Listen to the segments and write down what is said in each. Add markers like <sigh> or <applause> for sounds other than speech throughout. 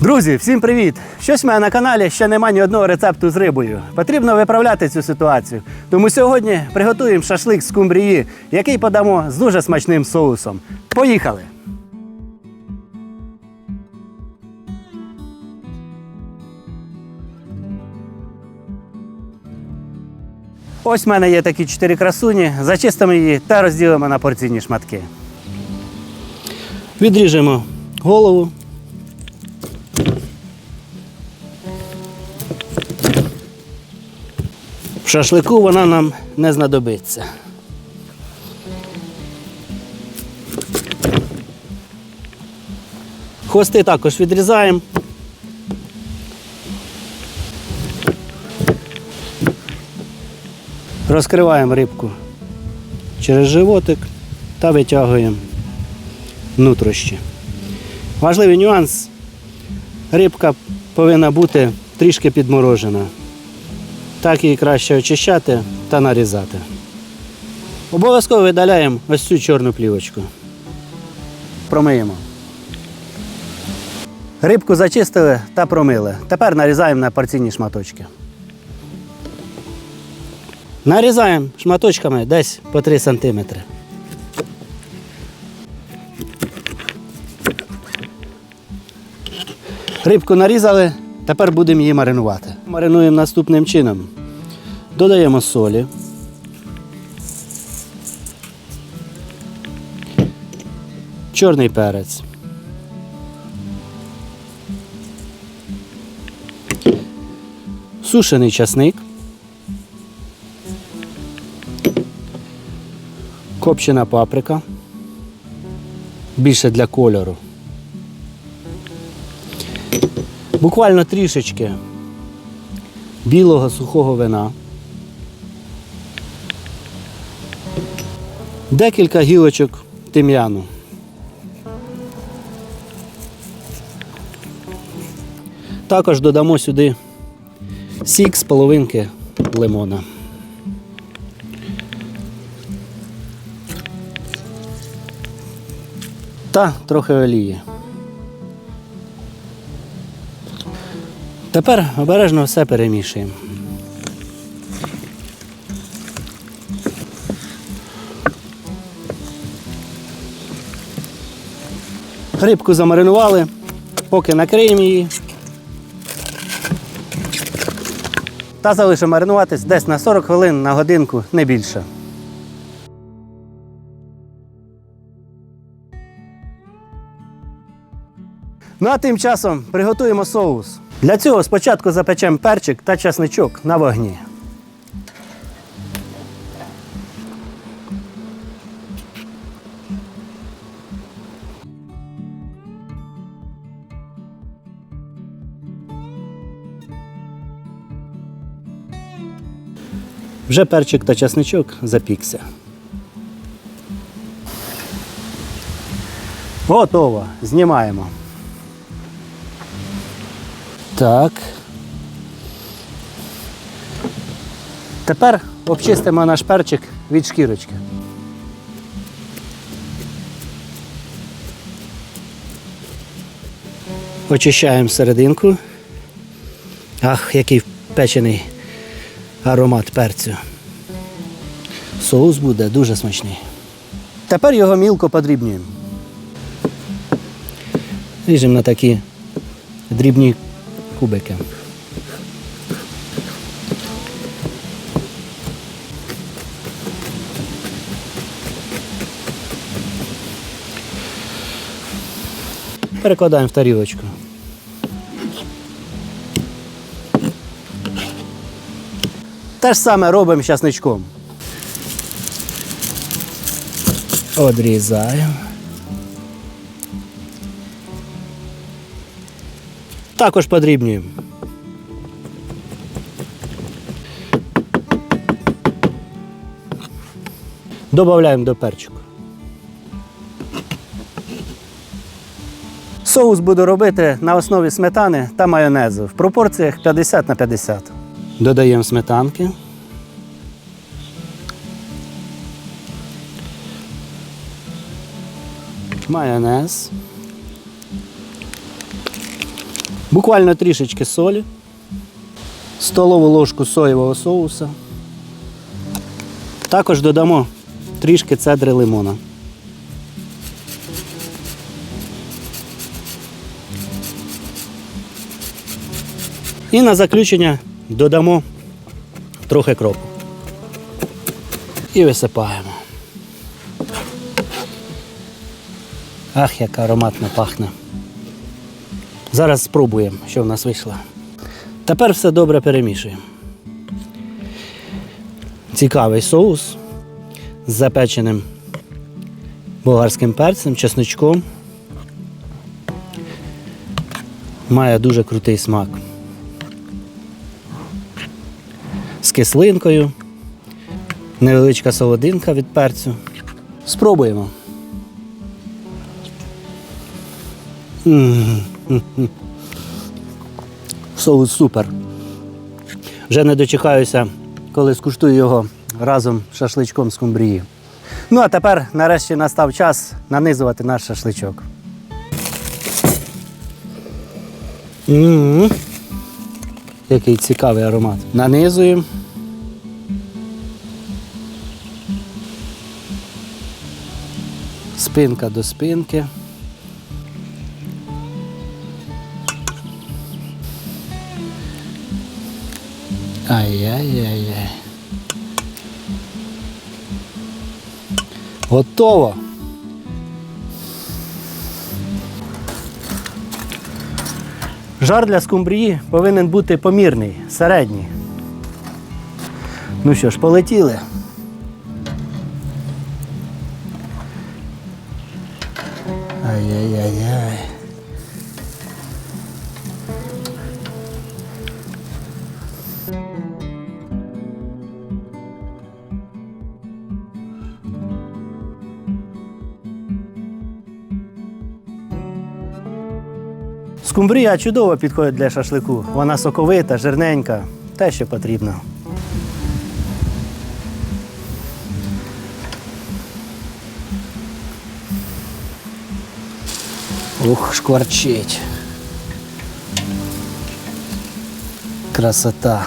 Друзі, всім привіт! Щось в мене на каналі ще немає ні одного рецепту з рибою. Потрібно виправляти цю ситуацію. Тому сьогодні приготуємо шашлик з кумбрії, який подамо з дуже смачним соусом. Поїхали! Ось в мене є такі чотири красуні. Зачистимо її та розділимо на порційні шматки. Відріжемо голову. В шашлику вона нам не знадобиться. Хвости також відрізаємо. Розкриваємо рибку через животик та витягуємо нутрощі. Важливий нюанс. Рибка повинна бути трішки підморожена. Так її краще очищати та нарізати. Обов'язково видаляємо ось цю чорну плівочку. Промиємо. Рибку зачистили та промили. Тепер нарізаємо на порційні шматочки. Нарізаємо шматочками десь по 3 см. Рибку нарізали, тепер будемо її маринувати. Маринуємо наступним чином. Додаємо солі. Чорний перець. Сушений часник. Копчена паприка. Більше для кольору. Буквально трішечки білого сухого вина. Декілька гілочок тим'яну. Також додамо сюди сік з половинки лимона. Та трохи олії. Тепер обережно все перемішуємо. Рибку замаринували, поки накриємо її. Та залишимо маринуватись десь на 40 хвилин на годинку, не більше. Ну а тим часом приготуємо соус. Для цього спочатку запечемо перчик та часничок на вогні. Вже перчик та часничок запікся. Готово. Знімаємо. Так. Тепер обчистимо наш перчик від шкірочки. Очищаємо серединку. Ах, який печений аромат перцю. Соус буде дуже смачний. Тепер його мілко подрібнюємо. Ріжемо на такі дрібні кубики. Перекладаємо в тарілочку. Те ж саме робимо з часничком. Одрізаємо. Також подрібнюємо. Добавляємо до перчику. Соус буду робити на основі сметани та майонезу в пропорціях 50 на 50. Додаємо сметанки. Майонез. Буквально трішечки солі, столову ложку соєвого соуса. Також додамо трішки цедри лимона. І на заключення додамо трохи кропу. І висипаємо. Ах, як ароматно пахне. Зараз спробуємо, що в нас вийшло. Тепер все добре перемішуємо. Цікавий соус з запеченим болгарським перцем, чесночком. Має дуже крутий смак. З кислинкою, невеличка солодинка від перцю. Спробуємо. М. <laughs> Соус супер. Вже не дочекаюся, коли скуштую його разом з шашличком з кумбрії. Ну а тепер нарешті настав час нанизувати наш шашличок. м Який цікавий аромат. Нанизуємо. Спинка до спинки. Ай-яй-яй-яй. Готово. Жар для скумбрії повинен бути помірний, середній. Ну що ж, полетіли. Ай-яй-яй-яй. Скумбрія чудово підходить для шашлику. Вона соковита, жирненька, те, що потрібно. Ух, шкварчить. Красота.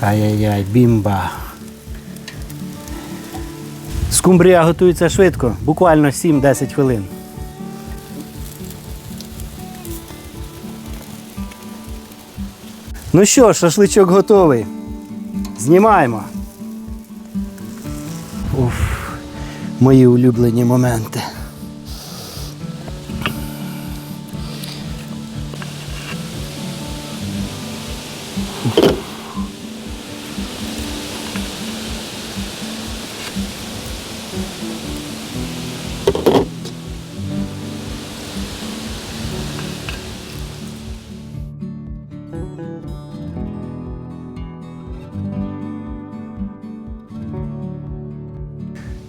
Ай-яй-яй, бімба. Скумбрія готується швидко, буквально 7-10 хвилин. Ну що, шашличок готовий. Знімаємо. Уф, мої улюблені моменти.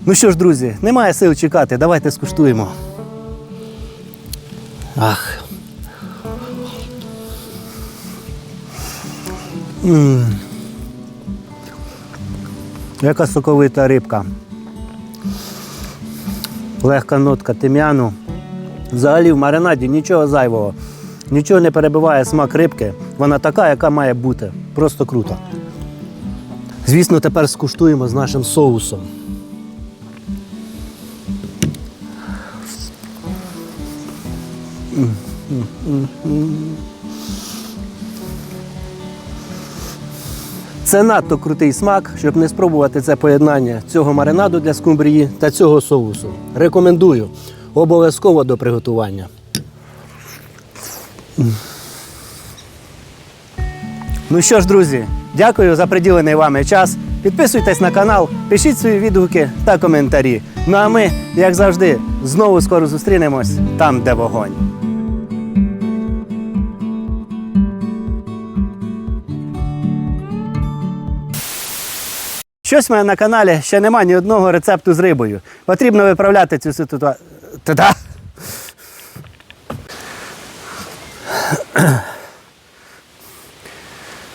Ну що ж, друзі, немає сил чекати, давайте скуштуємо. Ах. м Яка соковита рибка. Легка нотка тим'яну. Взагалі в маринаді нічого зайвого. Нічого не перебиває смак рибки. Вона така, яка має бути. Просто круто. Звісно, тепер скуштуємо з нашим соусом. Це надто крутий смак, щоб не спробувати це поєднання цього маринаду для скумбрії та цього соусу. Рекомендую обов'язково до приготування. Ну що ж, друзі, дякую за приділений вами час. Підписуйтесь на канал, пишіть свої відгуки та коментарі. Ну а ми, як завжди, знову скоро зустрінемось там, де вогонь. Щось в мене на каналі ще немає ні одного рецепту з рибою. Потрібно виправляти цю ситуацію. Та-да!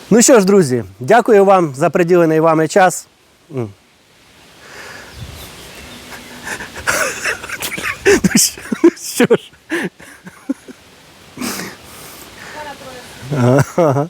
Ну що ж, друзі, дякую вам за приділений вами час. <laughs> Ну, ну що ж. Ага.